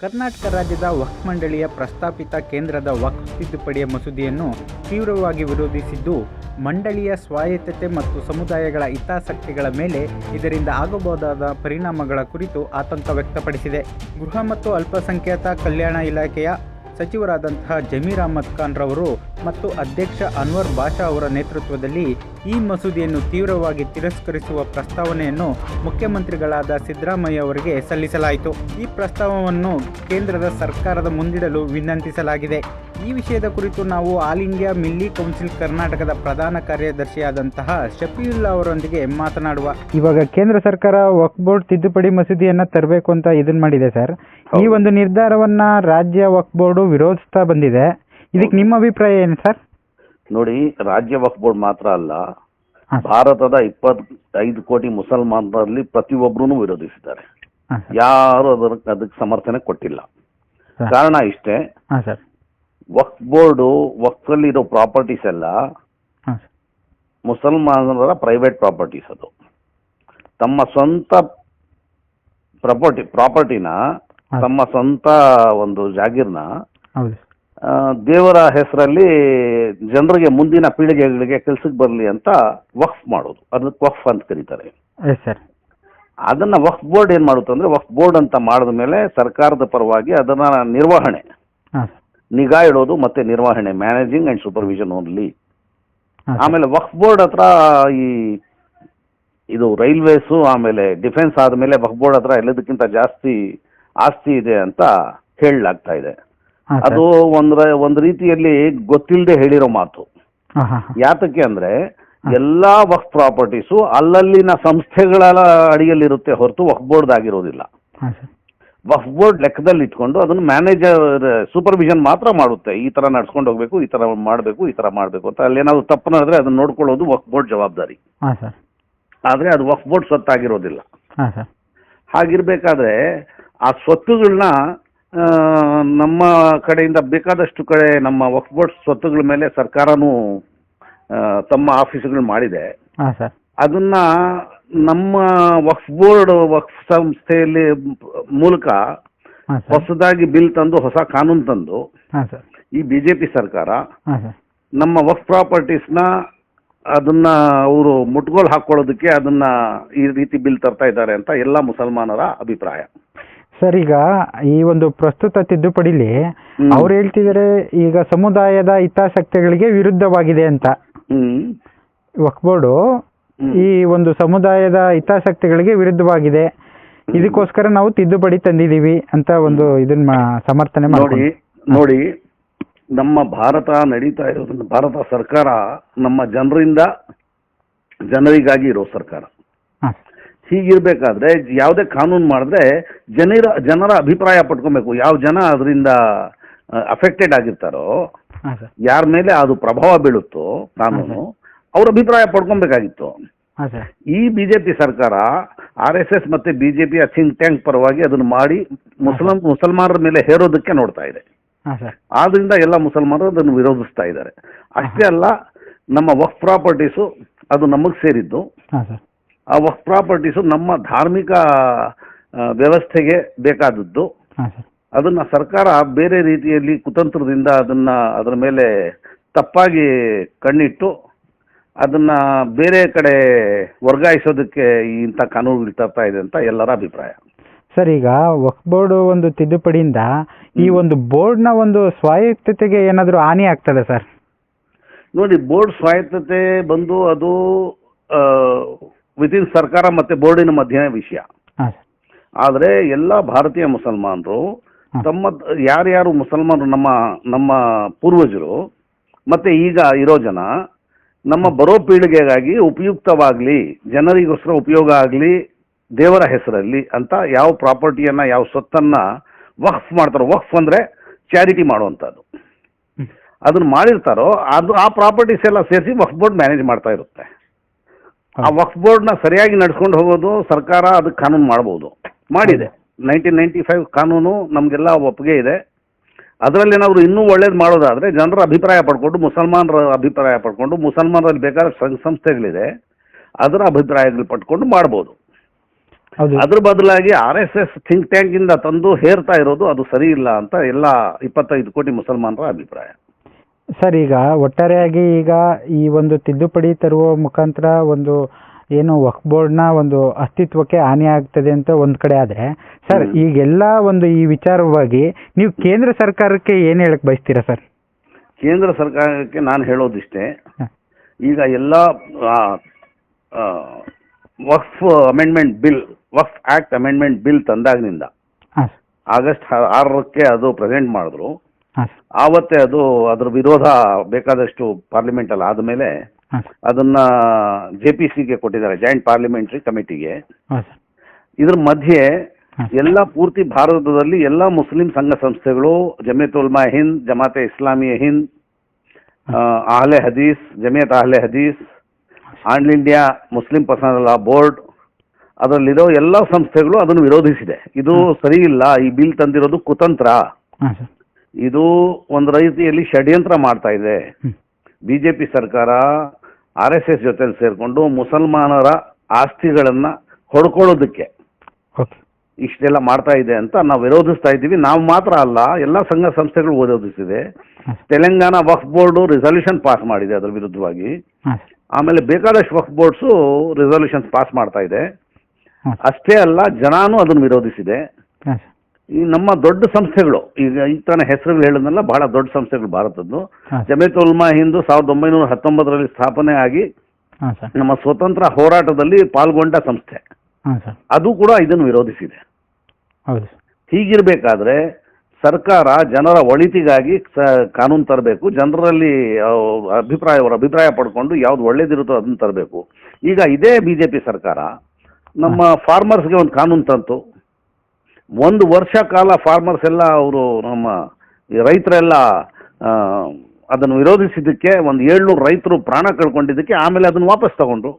ಕರ್ನಾಟಕ ರಾಜ್ಯದ ವಕ್ಫ್ ಮಂಡಳಿಯ ಪ್ರಸ್ತಾಪಿತ ಕೇಂದ್ರದ ವಕ್ಫ್ ತಿದ್ದುಪಡಿಯ ಮಸೂದೆಯನ್ನು ತೀವ್ರವಾಗಿ ವಿರೋಧಿಸಿದ್ದು, ಮಂಡಳಿಯ ಸ್ವಾಯತ್ತತೆ ಮತ್ತು ಸಮುದಾಯಗಳ ಹಿತಾಸಕ್ತಿಗಳ ಮೇಲೆ ಇದರಿಂದ ಆಗಬಹುದಾದ ಪರಿಣಾಮಗಳ ಕುರಿತು ಆತಂಕ ವ್ಯಕ್ತಪಡಿಸಿದೆ. ಗೃಹ ಮತ್ತು ಅಲ್ಪಸಂಖ್ಯಾತ ಕಲ್ಯಾಣ ಇಲಾಖೆಯ ಸಚಿವರಾದಂತಹ ಜಮೀರ್ ಅಹಮದ್ ಖಾನ್ ರವರು ಮತ್ತು ಅಧ್ಯಕ್ಷ ಅನ್ವರ್ ಬಾಷಾ ಅವರ ನೇತೃತ್ವದಲ್ಲಿ ಈ ಮಸೂದೆಯನ್ನು ತೀವ್ರವಾಗಿ ತಿರಸ್ಕರಿಸುವ ಪ್ರಸ್ತಾವನೆಯನ್ನು ಮುಖ್ಯಮಂತ್ರಿಗಳಾದ ಸಿದ್ದರಾಮಯ್ಯ ಅವರಿಗೆ ಸಲ್ಲಿಸಲಾಯಿತು. ಈ ಪ್ರಸ್ತಾವವನ್ನು ಕೇಂದ್ರದ ಸರ್ಕಾರದ ಮುಂದಿಡಲು ವಿನಂತಿಸಲಾಗಿದೆ. ಈ ವಿಷಯದ ಕುರಿತು ನಾವು ಆಲ್ ಇಂಡಿಯಾ ಮಿಲ್ಲಿ ಕೌನ್ಸಿಲ್ ಕರ್ನಾಟಕದ ಪ್ರಧಾನ ಕಾರ್ಯದರ್ಶಿಯಾದಂತಹ ಶಫೀವುಲ್ಲಾ ಅವರೊಂದಿಗೆ ಮಾತನಾಡುವ. ಇವಾಗ ಕೇಂದ್ರ ಸರ್ಕಾರ ವಕ್ಫ್ ಬೋರ್ಡ್ ತಿದ್ದುಪಡಿ ಮಸೂದೆಯನ್ನ ತರಬೇಕು ಅಂತ ಇದನ್ನ ಮಾಡಿದೆ ಸರ್. ಈ ಒಂದು ನಿರ್ಧಾರವನ್ನ ರಾಜ್ಯ ವಕ್ಫ್ ಬೋರ್ಡ್ ವಿರೋಧಿಸ್ತಾ ಬಂದಿದೆ. ಇದಕ್ಕೆ ನಿಮ್ಮ ಅಭಿಪ್ರಾಯ ಏನು ಸರ್? ನೋಡಿ ರಾಜ್ಯ ವಕ್ಫ್ ಬೋರ್ಡ್ ಮಾತ್ರ ಅಲ್ಲ ಭಾರತದ ಇಪ್ಪತ್ತೈದು ಕೋಟಿ ಮುಸಲ್ಮಾನರಲ್ಲಿ ಪ್ರತಿಯೊಬ್ಬರೂ ವಿರೋಧಿಸಿದ್ದಾರೆ. ಯಾರು ಅದರ ಅದಕ್ಕೆ ಸಮರ್ಥನೆ ಕೊಟ್ಟಿಲ್ಲ. ಕಾರಣ ಇಷ್ಟೇ. ಹಾಂ ಸರ್. ವಕ್ಫ್ ಬೋರ್ಡು ವಕ್ಫಲ್ಲಿರೋ ಪ್ರಾಪರ್ಟೀಸ್ ಎಲ್ಲ ಹಾಂ. ಸರ್ ಮುಸಲ್ಮಾನರ ಪ್ರೈವೇಟ್ ಪ್ರಾಪರ್ಟೀಸ್ ಅದು. ತಮ್ಮ ಸ್ವಂತ ಪ್ರಾಪರ್ಟಿ ಪ್ರಾಪರ್ಟಿನ. ತಮ್ಮ ಸ್ವಂತ ಒಂದು ಜಾಗೀರ್ನ ಹೌದು. ಆ, ದೇವರ ಹೆಸರಲ್ಲಿ ಜನರಿಗೆ ಮುಂದಿನ ಪೀಳಿಗೆಗಳಿಗೆ ಕೆಲ್ಸಕ್ಕೆ ಬರಲಿ ಅಂತ ವಕ್ಫ್ ಮಾಡೋದು. ಅದಕ್ಕೆ ವಕ್ಫ್ ಅಂತ ಕರೀತಾರೆ. ಎಸ್ ಸರ್ ಅದನ್ನ ವಕ್ಫ್ ಬೋರ್ಡ್ ಏನ್ ಮಾಡುತ್ತೆ ಅಂದ್ರೆ ವಕ್ಫ್ ಬೋರ್ಡ್ ಅಂತ ಮಾಡಿದ ಮೇಲೆ ಸರ್ಕಾರದ ಪರವಾಗಿ ಅದನ್ನ ನಿರ್ವಹಣೆ. ಹಾಂ ಸರ್ ನಿಗಾ ಇಡೋದು ಮತ್ತೆ ನಿರ್ವಹಣೆ ಮ್ಯಾನೇಜಿಂಗ್ ಅಂಡ್ ಸೂಪರ್ವಿಷನ್ ಓನ್ಲಿ ಆಮೇಲೆ ವಕ್ಫ್ ಬೋರ್ಡ್ ಹತ್ರ ಈ ಇದು ರೈಲ್ವೇಸು ಆಮೇಲೆ ಡಿಫೆನ್ಸ್ ಆದಮೇಲೆ ವಕ್ಫ್ ಬೋರ್ಡ್ ಹತ್ರ ಎಲ್ಲದಕ್ಕಿಂತ ಜಾಸ್ತಿ ಆಸ್ತಿ ಇದೆ ಅಂತ ಹೇಳಲಾಗ್ತಾ ಇದೆ. ಅದು ಒಂದ್ರ ಒಂದ್ ರೀತಿಯಲ್ಲಿ ಗೊತ್ತಿಲ್ಲದೆ ಹೇಳಿರೋ ಮಾತು. ಯಾತಕ್ಕೆ ಅಂದ್ರೆ ಎಲ್ಲಾ ವಕ್ ಪ್ರಾಪರ್ಟೀಸು ಅಲ್ಲಲ್ಲಿನ ಸಂಸ್ಥೆಗಳ ಅಡಿಯಲ್ಲಿರುತ್ತೆ ಹೊರತು ವಕ್ಫ್ ಬೋರ್ಡ್ ಆಗಿರೋದಿಲ್ಲ. ವಕ್ಫ್ ಬೋರ್ಡ್ ಲೆಕ್ಕದಲ್ಲಿ ಇಟ್ಕೊಂಡು ಅದನ್ನು ಮ್ಯಾನೇಜರ್ ಸೂಪರ್ವಿಷನ್ ಮಾತ್ರ ಮಾಡುತ್ತೆ. ಈ ತರ ನಡ್ಸ್ಕೊಂಡು ಹೋಗಬೇಕು ಈ ತರ ಮಾಡಬೇಕು ಈ ತರ ಮಾಡಬೇಕು ಅಂತ. ಅಲ್ಲೇನಾದ್ರು ತಪ್ಪು ನಡೆದ್ರೆ ಅದನ್ನ ನೋಡ್ಕೊಳ್ಳೋದು ವಫ್ ಬೋರ್ಡ್ ಜವಾಬ್ದಾರಿ. ಹಾಂ ಸರ್. ಆದ್ರೆ ಅದು ವಫ್ ಬೋರ್ಡ್ ಸ್ವತ್ತಾಗಿರೋದಿಲ್ಲ. ಹಾಂ ಸರ್. ಹಾಗಿರ್ಬೇಕಾದ್ರೆ ಆ ಸ್ವತ್ತುಗಳನ್ನ ನಮ್ಮ ಕಡೆಯಿಂದ ಬೇಕಾದಷ್ಟು ಕಡೆ ನಮ್ಮ ವಕ್ಫ್ ಬೋರ್ಡ್ ಸ್ವತ್ತುಗಳ ಮೇಲೆ ಸರ್ಕಾರನೂ ತಮ್ಮ ಆಫೀಸ್ಗಳು ಮಾಡಿದೆ. ಹಾಂ ಸರ್. ಅದನ್ನ ನಮ್ಮ ವಕ್ಫ್ ಬೋರ್ಡ್ ವಕ್ಫ್ ಸಂಸ್ಥೆಯಲ್ಲಿ ಮೂಲಕ ಹಾಂ ಸರ್. ಹೊಸದಾಗಿ ಬಿಲ್ ತಂದು ಹೊಸ ಕಾನೂನು ತಂದು ಹಾಂ ಸರ್. ಈ ಬಿಜೆಪಿ ಸರ್ಕಾರ ಹಾಂ ಸರ್. ನಮ್ಮ ವಕ್ಫ್ ಪ್ರಾಪರ್ಟೀಸ್ನ ಅದನ್ನ ಅವರು ಮುಟ್ಗೋಲ್ ಹಾಕೊಳ್ಳೋದಕ್ಕೆ ಅದನ್ನ ಈ ರೀತಿ ಬಿಲ್ ತರ್ತಾ ಇದ್ದಾರೆ ಅಂತ ಎಲ್ಲ ಮುಸಲ್ಮಾನರ ಅಭಿಪ್ರಾಯ. ಸರ್ ಈಗ ಈ ಒಂದು ಪ್ರಸ್ತುತ ತಿದ್ದುಪಡಿಲಿ ಹ್ಮ್. ಅವ್ರು ಹೇಳ್ತಿದ್ದಾರೆ ಈಗ ಸಮುದಾಯದ ಹಿತಾಸಕ್ತಿಗಳಿಗೆ ವಿರುದ್ಧವಾಗಿದೆ ಅಂತ. ಹ್ಮ್. ವಕ್ಫ್ ಬೋರ್ಡು. ಈ ಒಂದು ಸಮುದಾಯದ ಹಿತಾಸಕ್ತಿಗಳಿಗೆ ವಿರುದ್ಧವಾಗಿದೆ. ಇದಕ್ಕೋಸ್ಕರ ನಾವು ತಿದ್ದುಪಡಿ ತಂದಿದ್ದೀವಿ ಅಂತ ಒಂದು ಇದನ್ನ ಸಮರ್ಥನೆ ನೋಡಿ ಮಾಡಿ ನೋಡಿ ನಮ್ಮ ಭಾರತ ನಡೀತಾ ಇರೋದ್ರಿಂದ ಭಾರತ ಸರ್ಕಾರ ನಮ್ಮ ಜನರಿಂದ ಜನರಿಗಾಗಿ ಇರೋ ಸರ್ಕಾರ. ಹೀಗಿರ್ಬೇಕಾದ್ರೆ ಯಾವುದೇ ಕಾನೂನು ಮಾಡಿದ್ರೆ ಜನರ ಜನರ ಅಭಿಪ್ರಾಯ ಪಡ್ಕೊಬೇಕು ಯಾವ ಜನ ಅದರಿಂದ ಅಫೆಕ್ಟೆಡ್ ಆಗಿರ್ತಾರೋ ಯಾರ ಮೇಲೆ ಅದು ಪ್ರಭಾವ ಬೀಳುತ್ತೋ ಕಾನೂನು ಅವ್ರ ಅಭಿಪ್ರಾಯ ಪಡ್ಕೊಬೇಕಾಗಿತ್ತು. ಹಾಂ ಸರ್. ಈ ಬಿಜೆಪಿ ಸರ್ಕಾರ ಆರ್ ಎಸ್ ಎಸ್ ಮತ್ತೆ ಬಿಜೆಪಿಯ ಥಿಂಕ್ ಟ್ಯಾಂಕ್ ಪರವಾಗಿ ಅದನ್ನು ಮಾಡಿ ಮುಸ್ಲಿಂ ಮುಸಲ್ಮಾನರ ಮೇಲೆ ಹೇರೋದಕ್ಕೆ ನೋಡ್ತಾ ಇದೆ. ಹಾಂ ಸರ್. ಆದ್ರಿಂದ ಎಲ್ಲ ಮುಸಲ್ಮಾನರು ಅದನ್ನು ವಿರೋಧಿಸ್ತಾ ಇದ್ದಾರೆ. ಅಷ್ಟೇ ಅಲ್ಲ ನಮ್ಮ ವಕ್ ಪ್ರಾಪರ್ಟೀಸು ಅದು ನಮಗೆ ಸೇರಿದ್ದು. ಹಾಂ ಸರ್. ಆ ವಕ್ ಪ್ರಾಪರ್ಟೀಸು ನಮ್ಮ ಧಾರ್ಮಿಕ ವ್ಯವಸ್ಥೆಗೆ ಬೇಕಾದದ್ದು. ಹಾಂ ಸರ್. ಅದನ್ನ ಸರ್ಕಾರ ಬೇರೆ ರೀತಿಯಲ್ಲಿ ಕುತಂತ್ರದಿಂದ ಅದನ್ನ ಅದರ ಮೇಲೆ ತಪ್ಪಾಗಿ ಕಣ್ಣಿಟ್ಟು ಅದನ್ನ ಬೇರೆ ಕಡೆ ವರ್ಗಾಯಿಸೋದಕ್ಕೆ ಇಂಥ ಕಾನೂನುಗಳು ತರ್ತಾ ಇದೆ ಅಂತ ಎಲ್ಲರ ಅಭಿಪ್ರಾಯ. ಸರ್ ಈಗ ವಕ್ಫ್ ಬೋರ್ಡ್ ಒಂದು ತಿದ್ದುಪಡಿಯಿಂದ ಈ ಒಂದು ಬೋರ್ಡ್ನ ಒಂದು ಸ್ವಾಯತ್ತತೆಗೆ ಏನಾದರೂ ಹಾನಿ ಆಗ್ತದೆ ಸರ್? ನೋಡಿ ಬೋರ್ಡ್ ಸ್ವಾಯತ್ತತೆ ಬಂದು ಅದು ವಿತಿನ್ ಸರ್ಕಾರ ಮತ್ತೆ ಬೋರ್ಡಿನ ಮಧ್ಯ ವಿಷಯ. ಆದರೆ ಎಲ್ಲ ಭಾರತೀಯ ಮುಸಲ್ಮಾನರು. ತಮ್ಮ ಯಾರ್ಯಾರು ಮುಸಲ್ಮಾನರು ನಮ್ಮ ನಮ್ಮ ಪೂರ್ವಜರು ಮತ್ತೆ ಈಗ ಇರೋ ಜನ ನಮ್ಮ ಬರೋ ಪೀಳಿಗೆಗಾಗಿ ಉಪಯುಕ್ತವಾಗಲಿ ಜನರಿಗೋಸ್ಕರ ಉಪಯೋಗ ಆಗಲಿ ದೇವರ ಹೆಸರಲ್ಲಿ ಅಂತ ಯಾವ ಪ್ರಾಪರ್ಟಿಯನ್ನು ಯಾವ ಸ್ವತ್ತನ್ನು ವಕ್ಫ್ ಮಾಡ್ತಾರೋ ವಕ್ಫ್ ಅಂದರೆ ಚಾರಿಟಿ ಮಾಡುವಂಥದ್ದು. ಅದನ್ನ ಮಾಡಿರ್ತಾರೋ ಅದು ಆ ಪ್ರಾಪರ್ಟೀಸ್ ಎಲ್ಲ ಸೇರಿಸಿ ವಕ್ಫ್ ಬೋರ್ಡ್ ಮ್ಯಾನೇಜ್ ಮಾಡ್ತಾ ಇರುತ್ತೆ. ಆ ವಕ್ಫ್ ಬೋರ್ಡ್ನ ಸರಿಯಾಗಿ ನಡ್ಸ್ಕೊಂಡು ಹೋಗೋದು ಸರ್ಕಾರ ಅದಕ್ಕೆ ಕಾನೂನು ಮಾಡ್ಬೋದು. ಮಾಡಿದೆ. ನೈನ್ಟೀನ್ ನೈನ್ಟಿ ಫೈವ್ ಕಾನೂನು ನಮಗೆಲ್ಲ ಒಪ್ಪಿಗೆ ಇದೆ. ಅದರಲ್ಲಿ ಏನಾದರೂ ಇನ್ನೂ ಒಳ್ಳೇದು ಮಾಡೋದಾದರೆ ಜನರ ಅಭಿಪ್ರಾಯ ಪಡ್ಕೊಂಡು ಮುಸಲ್ಮಾನರ ಅಭಿಪ್ರಾಯ ಪಡ್ಕೊಂಡು ಮುಸಲ್ಮಾನರಲ್ಲಿ ಬೇಕಾದ ಸಂಘ ಸಂಸ್ಥೆಗಳಿದೆ ಅದರ ಅಭಿಪ್ರಾಯಗಳು ಪಡ್ಕೊಂಡು ಮಾಡ್ಬೋದು. ಅದ್ರ ಬದಲಾಗಿ R S S think tank ಇಂದ ತಂದು ಹೇರ್ತಾ ಇರೋದು ಅದು ಸರಿ ಇಲ್ಲ ಅಂತ ಎಲ್ಲ ಇಪ್ಪತ್ತೈದು ಕೋಟಿ ಮುಸಲ್ಮಾನರ ಅಭಿಪ್ರಾಯ. ಸರ್ ಈಗ ಒಟ್ಟಾರೆಯಾಗಿ ಈಗ ಈ ಒಂದು ತಿದ್ದುಪಡಿ ತರುವ ಮುಖಾಂತರ ಒಂದು ಏನು ವಕ್ಫ್ ಬೋರ್ಡ್ನ ಒಂದು ಅಸ್ತಿತ್ವಕ್ಕೆ ಹಾನಿ ಆಗ್ತದೆ ಅಂತ ಒಂದು ಕಡೆ ಆದರೆ ಸರ್. ಈಗೆಲ್ಲ ಒಂದು ಈ ವಿಚಾರವಾಗಿ ನೀವು ಕೇಂದ್ರ ಸರ್ಕಾರಕ್ಕೆ ಏನು ಹೇಳಕ್ ಬಯಸ್ತೀರಾ ಸರ್ ಕೇಂದ್ರ ಸರ್ಕಾರಕ್ಕೆ ನಾನು ಹೇಳೋದಿಷ್ಟೇ. ಈಗ ಎಲ್ಲ Waqf amendment bill Waqf act amendment bill ತಂದಾಗಿನಿಂದ August ಆರಕ್ಕೆ ಅದು ಪ್ರೆಸೆಂಟ್ ಮಾಡಿದ್ರು ಆವತ್ತೇ ಅದು ಅದ್ರ ವಿರೋಧ ಬೇಕಾದಷ್ಟು ಪಾರ್ಲಿಮೆಂಟಲ್ಲಿ ಆದಮೇಲೆ ಅದನ್ನ ಜೆ ಪಿ ಸಿಗೆ ಕೊಟ್ಟಿದ್ದಾರೆ ಜಾಯಿಂಟ್ ಪಾರ್ಲಿಮೆಂಟ್ರಿ ಕಮಿಟಿಗೆ ಇದ್ರ ಮಧ್ಯೆ. ಎಲ್ಲ ಪೂರ್ತಿ ಭಾರತದಲ್ಲಿ ಎಲ್ಲ ಮುಸ್ಲಿಂ ಸಂಘ ಸಂಸ್ಥೆಗಳು Jamiat Ulama Hind Jamaate Islamia Hind Ahle Hadees Jamiat Ahle Hadees all India Muslim personal law board ಅದರಲ್ಲಿರೋ ಎಲ್ಲ ಸಂಸ್ಥೆಗಳು ಅದನ್ನು ವಿರೋಧಿಸಿದೆ. ಇದು ಸರಿ ಇಲ್ಲ ಈ ಬಿಲ್ ತಂದಿರೋದು ಕುತಂತ್ರ. ಇದು ಒಂದು ರೀತಿಯಲ್ಲಿ ಷಡ್ಯಂತ್ರ ಮಾಡ್ತಾ ಇದೆ. ಬಿಜೆಪಿ ಸರ್ಕಾರ ಆರ್ ಎಸ್ ಎಸ್ ಜೊತೆ ಸೇರಿಕೊಂಡು ಮುಸಲ್ಮಾನರ ಆಸ್ತಿಗಳನ್ನ ಹೊಡ್ಕೊಳ್ಳೋದಕ್ಕೆ ಇಷ್ಟೆಲ್ಲ ಮಾಡ್ತಾ ಇದೆ ಅಂತ ನಾವು ವಿರೋಧಿಸ್ತಾ ಇದ್ದೀವಿ. ನಾವು ಮಾತ್ರ ಅಲ್ಲ ಎಲ್ಲ ಸಂಘ ಸಂಸ್ಥೆಗಳು ವಿರೋಧಿಸಿದೆ. Telangana Waqf board resolution pass ಮಾಡಿದೆ ಅದರ ವಿರುದ್ಧವಾಗಿ. ಆಮೇಲೆ ಬೇಕಾದಷ್ಟು ವಕ್ಫ್ ಬೋರ್ಡ್ಸ್ ರೆಸಲ್ಯೂಷನ್ಸ್ ಪಾಸ್ ಮಾಡ್ತಾ ಇದೆ. ಅಷ್ಟೇ ಅಲ್ಲ ಜನಾನು ಅದನ್ನು ವಿರೋಧಿಸಿದೆ. ಈ ನಮ್ಮ ದೊಡ್ಡ ಸಂಸ್ಥೆಗಳು ಈಗ ಈ ತನ ಹೆಸರುಗಳು ಹೇಳಿದ್ನಲ್ಲ ಬಹಳ ದೊಡ್ಡ ಸಂಸ್ಥೆಗಳು ಭಾರತದ್ದು. ಹಾಂ ಜಮೇತ್ ಉಲ್ಮಾ ಹಿಂದೂ ಸಾವಿರದ ಒಂಬೈನೂರ ಹತ್ತೊಂಬತ್ತರಲ್ಲಿ ಸ್ಥಾಪನೆ ಆಗಿ ಹಾಂ ಸರ್. ನಮ್ಮ ಸ್ವತಂತ್ರ ಹೋರಾಟದಲ್ಲಿ ಪಾಲ್ಗೊಂಡ ಸಂಸ್ಥೆ. ಹಾಂ ಸರ್. ಅದು ಕೂಡ ಇದನ್ನು ವಿರೋಧಿಸಿದೆ. ಹೌದು ಸರ್. ಹೀಗಿರಬೇಕಾದ್ರೆ ಸರ್ಕಾರ ಜನರ ಒಳಿತಿಗಾಗಿ ಸ ಕಾನೂನು ತರಬೇಕು ಜನರಲ್ಲಿ ಅಭಿಪ್ರಾಯ ಅವರ ಅಭಿಪ್ರಾಯ ಪಡ್ಕೊಂಡು ಯಾವ್ದು ಒಳ್ಳೇದಿರುತ್ತೋ ಅದನ್ನು ತರಬೇಕು. ಈಗ ಇದೇ ಬಿಜೆಪಿ ಜೆ ಪಿ ಸರ್ಕಾರ ನಮ್ಮ ಫಾರ್ಮರ್ಸ್ಗೆ ಒಂದು ಕಾನೂನು ತಂತು. ಒಂದು ವರ್ಷ ಕಾಲ ಫಾರ್ಮರ್ಸ್ ಎಲ್ಲ ಅವರು ನಮ್ಮ ರೈತರೆಲ್ಲ ಅದನ್ನು ವಿರೋಧಿಸಿದ್ದಕ್ಕೆ ಒಂದು ಏಳ್ನೂರು ರೈತರು ಪ್ರಾಣ ಕಳ್ಕೊಂಡಿದ್ದಕ್ಕೆ ಆಮೇಲೆ ಅದನ್ನು ವಾಪಸ್ ತಗೊಂಡ್ರು.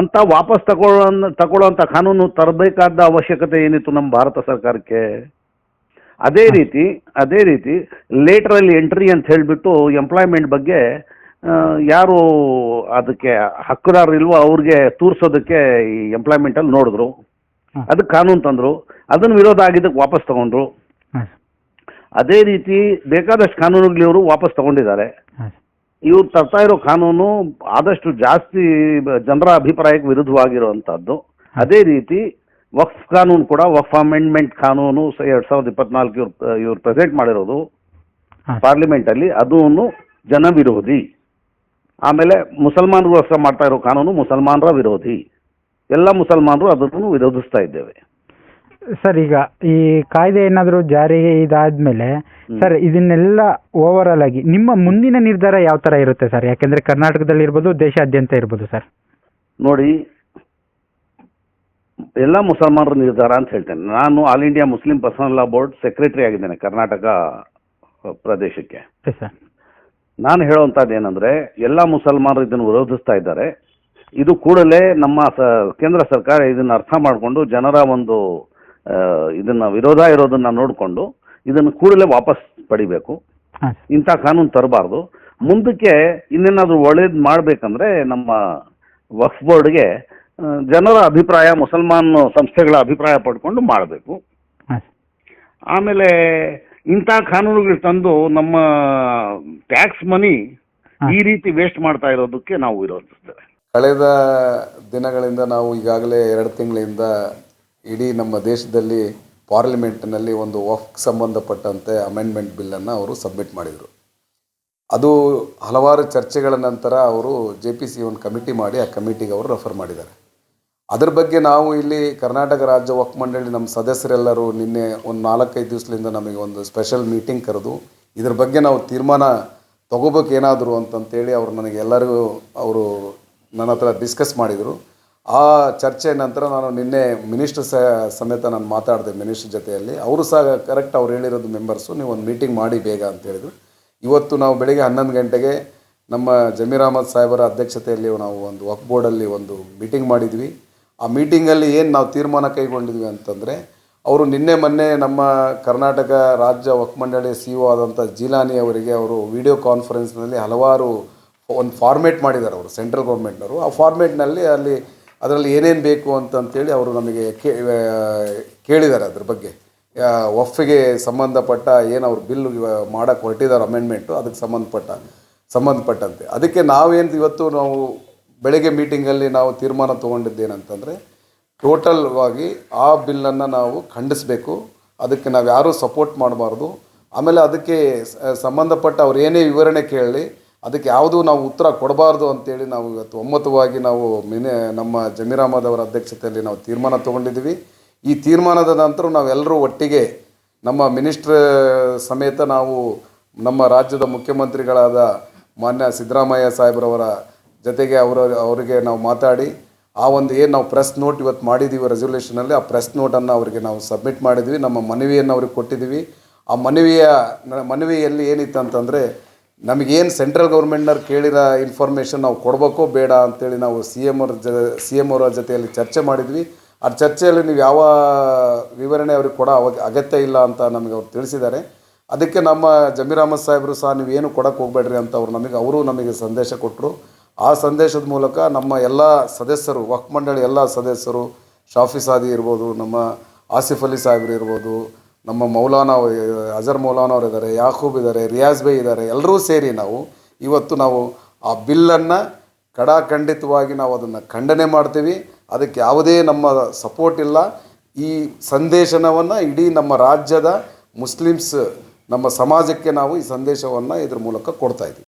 ಅಂತ ವಾಪಸ್ ತಗೊಳ್ಳೋ ತಗೊಳ್ಳೋಂಥ ಕಾನೂನು ತರಬೇಕಾದ ಅವಶ್ಯಕತೆ ಏನಿತ್ತು ನಮ್ಮ ಭಾರತ ಸರ್ಕಾರಕ್ಕೆ? ಅದೇ ರೀತಿ ಅದೇ ರೀತಿ ಲೇಟ್ರಲ್ಲಿ ಎಂಟ್ರಿ ಅಂತ ಹೇಳಿಬಿಟ್ಟು ಎಂಪ್ಲಾಯ್ಮೆಂಟ್ ಬಗ್ಗೆ ಯಾರು ಅದಕ್ಕೆ ಹಕ್ಕುದಾರರು ಇಲ್ವೋ ಅವ್ರಿಗೆ ತೋರಿಸೋದಕ್ಕೆ ಈ ಎಂಪ್ಲಾಯ್ಮೆಂಟಲ್ಲಿ ನೋಡಿದ್ರು. ಅದಕ್ಕೆ ಕಾನೂನು ತಂದರು ಅದನ್ನು ವಿರೋಧ ಆಗಿದ್ದಕ್ಕೆ ವಾಪಸ್ ತಗೊಂಡ್ರು. ಅದೇ ರೀತಿ ಬೇಕಾದಷ್ಟು ಕಾನೂನುಗಳು ಇವರು ವಾಪಸ್ ತಗೊಂಡಿದ್ದಾರೆ. ಇವ್ರು ತರ್ತಾ ಇರೋ ಕಾನೂನು ಆದಷ್ಟು ಜಾಸ್ತಿ ಜನರ ಅಭಿಪ್ರಾಯಕ್ಕೆ ವಿರುದ್ಧವಾಗಿರುವಂಥದ್ದು. ಅದೇ ರೀತಿ ವಕ್ಫ್ ಕಾನೂನು ಕೂಡ ವಕ್ಫ್ ಅಮೆಂಡ್ಮೆಂಟ್ ಕಾನೂನು ಎರಡು ಸಾವಿರದ ಇಪ್ಪತ್ನಾಲ್ಕು ಇವ್ರು ಇವ್ರು ಪ್ರೆಸೆಂಟ್ ಮಾಡಿರೋದು ಪಾರ್ಲಿಮೆಂಟ್ ಅಲ್ಲಿ ಅದನ್ನು ಜನ ವಿರೋಧಿ ಆಮೇಲೆ ಮುಸಲ್ಮಾನರಿಗೋಸ್ಕರ ಮಾಡ್ತಾ ಇರೋ ಕಾನೂನು ಮುಸಲ್ಮಾನರ ವಿರೋಧಿ. ಎಲ್ಲ ಮುಸಲ್ಮಾನರು ಅದನ್ನು ವಿರೋಧಿಸ್ತಾ ಇದ್ದೇವೆ. ಸರ್ ಈಗ ಈ ಕಾಯ್ದೆ ಏನಾದರೂ ಜಾರಿಗೆ ಇದಾದ್ಮೇಲೆ ಸರ್ ಇದನ್ನೆಲ್ಲ ಓವರಾಲ್ ಆಗಿ ನಿಮ್ಮ ಮುಂದಿನ ನಿರ್ಧಾರ ಯಾವ ಥರ ಇರುತ್ತೆ ಸರ್? ಯಾಕೆಂದ್ರೆ ಕರ್ನಾಟಕದಲ್ಲಿ ಇರ್ಬೋದು ದೇಶಾದ್ಯಂತ ಇರ್ಬೋದು ಸರ್. ನೋಡಿ ಎಲ್ಲ ಮುಸಲ್ಮಾನರ ನಿರ್ಧಾರ ಅಂತ ಹೇಳ್ತೇನೆ. ನಾನು all India Muslim personal law board secretary ಆಗಿದ್ದೇನೆ ಕರ್ನಾಟಕ ಪ್ರದೇಶಕ್ಕೆ. ನಾನು ಹೇಳುವಂಥದ್ದು ಏನಂದ್ರೆ ಎಲ್ಲ ಮುಸಲ್ಮಾನರು ಇದನ್ನು ವಿರೋಧಿಸ್ತಾ ಇದ್ದಾರೆ. ಇದು ಕೂಡಲೇ ನಮ್ಮ ಸ ಕೇಂದ್ರ ಸರ್ಕಾರ ಇದನ್ನು ಅರ್ಥ ಮಾಡಿಕೊಂಡು ಜನರ ಒಂದು ಇದನ್ನ ವಿರೋಧ ಇರೋದನ್ನ ನೋಡಿಕೊಂಡು ಇದನ್ನು ಕೂಡಲೇ ವಾಪಸ್ ಪಡಿಬೇಕು. ಇಂಥ ಕಾನೂನು ತರಬಾರ್ದು. ಮುಂದಕ್ಕೆ ಇನ್ನೇನಾದರೂ ಒಳ್ಳೇದು ಮಾಡಬೇಕಂದ್ರೆ ನಮ್ಮ ವಕ್ಫ್ ಬೋರ್ಡ್ಗೆ ಜನರ ಅಭಿಪ್ರಾಯ ಮುಸಲ್ಮಾನ್ ಸಂಸ್ಥೆಗಳ ಅಭಿಪ್ರಾಯ ಪಡ್ಕೊಂಡು ಮಾಡಬೇಕು. ಆಮೇಲೆ ಇಂಥ ಕಾನೂನುಗಳು ತಂದು ನಮ್ಮ ಟ್ಯಾಕ್ಸ್ ಮನಿ ಈ ರೀತಿ ವೇಸ್ಟ್ ಮಾಡ್ತಾ ಇರೋದಕ್ಕೆ ನಾವು ವಿರೋಧಿಸ್ತೇವೆ. ಕಳೆದ ದಿನಗಳಿಂದ ನಾವು ಈಗಾಗಲೇ ಎರಡು ತಿಂಗಳಿಂದ ಇಡೀ ನಮ್ಮ ದೇಶದಲ್ಲಿ ಪಾರ್ಲಿಮೆಂಟ್ನಲ್ಲಿ ಒಂದು ವಕ್ ಸಂಬಂಧಪಟ್ಟಂತೆ ಅಮೆಂಡ್ಮೆಂಟ್ ಬಿಲ್ಲನ್ನು ಅವರು ಸಬ್ಮಿಟ್ ಮಾಡಿದರು. ಅದು ಹಲವಾರು ಚರ್ಚೆಗಳ ನಂತರ ಅವರು ಜೆ ಪಿ ಸಿ ಒಂದು ಕಮಿಟಿ ಮಾಡಿ ಆ ಕಮಿಟಿಗೆ ಅವರು ರೆಫರ್ ಮಾಡಿದ್ದಾರೆ. ಅದರ ಬಗ್ಗೆ ನಾವು ಇಲ್ಲಿ ಕರ್ನಾಟಕ ರಾಜ್ಯ ವಕ್ ಮಂಡಳಿ ನಮ್ಮ ಸದಸ್ಯರೆಲ್ಲರೂ ನಿನ್ನೆ ಒಂದು ನಾಲ್ಕೈದು ದಿವಸದಿಂದ ನಮಗೆ ಒಂದು ಸ್ಪೆಷಲ್ ಮೀಟಿಂಗ್ ಕರೆದು ಇದ್ರ ಬಗ್ಗೆ ನಾವು ತೀರ್ಮಾನ ತಗೋಬೇಕು ಏನಾದರೂ ಅಂತಂತೇಳಿ ಅವರು ನನಗೆ ಎಲ್ಲರಿಗೂ ಅವರು ನನ್ನ ಹತ್ರ ಡಿಸ್ಕಸ್ ಮಾಡಿದರು. ಆ ಚರ್ಚೆ ನಂತರ ನಾನು ನಿನ್ನೆ ಮಿನಿಸ್ಟರ್ ಸ ಸಮೇತ ನಾನು ಮಾತಾಡಿದೆ ಮಿನಿಸ್ಟರ್ ಜೊತೆಯಲ್ಲಿ. ಅವರು ಸಹ ಕರೆಕ್ಟ್ ಅವ್ರು ಹೇಳಿರೋದು ಮೆಂಬರ್ಸು ನೀವು ಒಂದು ಮೀಟಿಂಗ್ ಮಾಡಿ ಬೇಗ ಅಂತ ಹೇಳಿದರು. ಇವತ್ತು ನಾವು ಬೆಳಗ್ಗೆ ಹನ್ನೊಂದು ಗಂಟೆಗೆ ನಮ್ಮ ಜಮೀರ್ ಅಹಮದ್ ಸಾಹೇಬರ ಅಧ್ಯಕ್ಷತೆಯಲ್ಲಿ ನಾವು ಒಂದು ವಕ್ ಬೋರ್ಡಲ್ಲಿ ಒಂದು ಮೀಟಿಂಗ್ ಮಾಡಿದ್ವಿ. ಆ ಮೀಟಿಂಗಲ್ಲಿ ಏನು ನಾವು ತೀರ್ಮಾನ ಕೈಗೊಂಡಿದ್ವಿ ಅಂತಂದರೆ, ಅವರು ನಿನ್ನೆ ಮೊನ್ನೆ ನಮ್ಮ ಕರ್ನಾಟಕ ರಾಜ್ಯ ವಕ್ ಮಂಡಳಿ ಸಿ ಒ ಆದಂಥ ಜೀಲಾನಿ ಅವರಿಗೆ ಅವರು ವಿಡಿಯೋ ಕಾನ್ಫರೆನ್ಸ್ನಲ್ಲಿ ಹಲವಾರು ಒಂದು ಫಾರ್ಮೇಟ್ ಮಾಡಿದ್ದಾರೆ ಅವರು ಸೆಂಟ್ರಲ್ ಗೌರ್ಮೆಂಟ್ನವರು ಆ ಫಾರ್ಮೇಟ್ನಲ್ಲಿ ಅಲ್ಲಿ, ಅದರಲ್ಲಿ ಏನೇನು ಬೇಕು ಅಂತಂತೇಳಿ ಅವರು ನಮಗೆ ಕೇ ಕೇಳಿದ್ದಾರೆ ಅದ್ರ ಬಗ್ಗೆ. ಒಫ್ಗೆ ಸಂಬಂಧಪಟ್ಟ ಏನು ಅವ್ರು ಬಿಲ್ ಮಾಡೋಕ್ಕೆ ಹೊರಟಿದ್ದಾರೆ ಅಮೆಂಡ್ಮೆಂಟು ಅದಕ್ಕೆ ಸಂಬಂಧಪಟ್ಟ, ಸಂಬಂಧಪಟ್ಟಂತೆ. ಅದಕ್ಕೆ ನಾವೇನು ಇವತ್ತು ನಾವು ಬೆಳಗ್ಗೆ ಮೀಟಿಂಗಲ್ಲಿ ನಾವು ತೀರ್ಮಾನ ತೊಗೊಂಡಿದ್ದೇನಂತಂದರೆ ಟೋಟಲ್ವಾಗಿ ಆ ಬಿಲ್ಲನ್ನು ನಾವು ಖಂಡಿಸಬೇಕು. ಅದಕ್ಕೆ ನಾವು ಯಾರೂ ಸಪೋರ್ಟ್ ಮಾಡಬಾರ್ದು. ಆಮೇಲೆ ಅದಕ್ಕೆ ಸಂಬಂಧಪಟ್ಟ ಅವ್ರು ಏನೇ ವಿವರಣೆ ಕೇಳಲಿ ಅದಕ್ಕೆ ಯಾವುದೂ ನಾವು ಉತ್ತರ ಕೊಡಬಾರ್ದು ಅಂತೇಳಿ ನಾವು ಇವತ್ತು ಒಮ್ಮತವಾಗಿ ನಾವು ಮಿನಿ ನಮ್ಮ ಜಮೀರ್ ಅವರ ಅಧ್ಯಕ್ಷತೆಯಲ್ಲಿ ನಾವು ತೀರ್ಮಾನ ತೊಗೊಂಡಿದ್ದೀವಿ. ಈ ತೀರ್ಮಾನದ ನಂತರ ನಾವೆಲ್ಲರೂ ಒಟ್ಟಿಗೆ ನಮ್ಮ ಮಿನಿಸ್ಟ್ರ್ ಸಮೇತ ನಾವು ನಮ್ಮ ರಾಜ್ಯದ ಮುಖ್ಯಮಂತ್ರಿಗಳಾದ ಮಾನ್ಯ ಸಿದ್ದರಾಮಯ್ಯ ಸಾಹೇಬ್ರವರ ಜೊತೆಗೆ ಅವರ ಅವರಿಗೆ ನಾವು ಮಾತಾಡಿ, ಆ ಒಂದು ಏನು ನಾವು ಪ್ರೆಸ್ ನೋಟ್ ಇವತ್ತು ಮಾಡಿದ್ದೀವಿ ರೆಸೊಲ್ಯೂಷನಲ್ಲಿ ಆ ಪ್ರೆಸ್ ನೋಟನ್ನು ಅವರಿಗೆ ನಾವು ಸಬ್ಮಿಟ್ ಮಾಡಿದ್ವಿ. ನಮ್ಮ ಮನವಿಯನ್ನು ಅವ್ರಿಗೆ ಕೊಟ್ಟಿದ್ದೀವಿ. ಆ ಮನವಿಯ ಮನವಿಯಲ್ಲಿ ಏನಿತ್ತು ಅಂತಂದರೆ ನಮಗೇನು ಸೆಂಟ್ರಲ್ ಗೌರ್ಮೆಂಟ್ನವ್ರು ಕೇಳಿರೋ ಇನ್ಫಾರ್ಮೇಷನ್ ನಾವು ಕೊಡಬೇಕೋ ಬೇಡ ಅಂತೇಳಿ ನಾವು ಸಿ ಎಂ ಅವ್ರ ಜ, ಸಿ ಎಂ ಅವರ ಜೊತೆಯಲ್ಲಿ ಚರ್ಚೆ ಮಾಡಿದ್ವಿ. ಆ ಚರ್ಚೆಯಲ್ಲಿ ನೀವು ಯಾವ ವಿವರಣೆ ಅವ್ರಿಗೆ ಕೊಡೋ ಅಗತ್ಯ ಇಲ್ಲ ಅಂತ ನಮಗೆ ಅವ್ರು ತಿಳಿಸಿದ್ದಾರೆ. ಅದಕ್ಕೆ ನಮ್ಮ ಜಮೀರ್ ಅಹಮದ್ ಸಾಹೇಬರು ಸಹ ನೀವು ಏನು ಕೊಡಕ್ಕೆ ಹೋಗ್ಬೇಡ್ರಿ ಅಂತ ಅವ್ರು ನಮಗೆ, ಅವರು ನಮಗೆ ಸಂದೇಶ ಕೊಟ್ಟರು ಆ ಸಂದೇಶದ ಮೂಲಕ ನಮ್ಮ ಎಲ್ಲ ಸದಸ್ಯರು ವಕ್ ಮಂಡಳಿ ಎಲ್ಲ ಸದಸ್ಯರು ಶಾಫಿ ಸಾದಿ ಇರ್ಬೋದು, ನಮ್ಮ ಆಸಿಫ್ ಅಲಿ ಸಾಹೇಬ್ರು ಇರ್ಬೋದು ನಮ್ಮ ಮೌಲಾನಾ, ಅಜರ್ ಮೌಲಾನ ಅವರು ಇದ್ದಾರೆ ಯಾಕೂಬ್ ಇದ್ದಾರೆ ರಿಯಾಜ್ ಬೈ ಇದ್ದಾರೆ ಎಲ್ಲರೂ ಸೇರಿ ನಾವು ಇವತ್ತು ನಾವು ಆ ಬಿಲ್ಲನ್ನು ಕಡಾಖಂಡಿತವಾಗಿ ನಾವು ಅದನ್ನು ಖಂಡನೆ ಮಾಡ್ತೀವಿ. ಅದಕ್ಕೆ ಯಾವುದೇ ನಮ್ಮ ಸಪೋರ್ಟ್ ಇಲ್ಲ. ಈ ಸಂದೇಶನವನ್ನು ಇಡೀ ನಮ್ಮ ರಾಜ್ಯದ ಮುಸ್ಲಿಮ್ಸ್, ನಮ್ಮ ಸಮಾಜಕ್ಕೆ ನಾವು ಈ ಸಂದೇಶವನ್ನು ಇದ್ರ ಮೂಲಕ ಕೊಡ್ತಾ ಇದ್ದೀವಿ.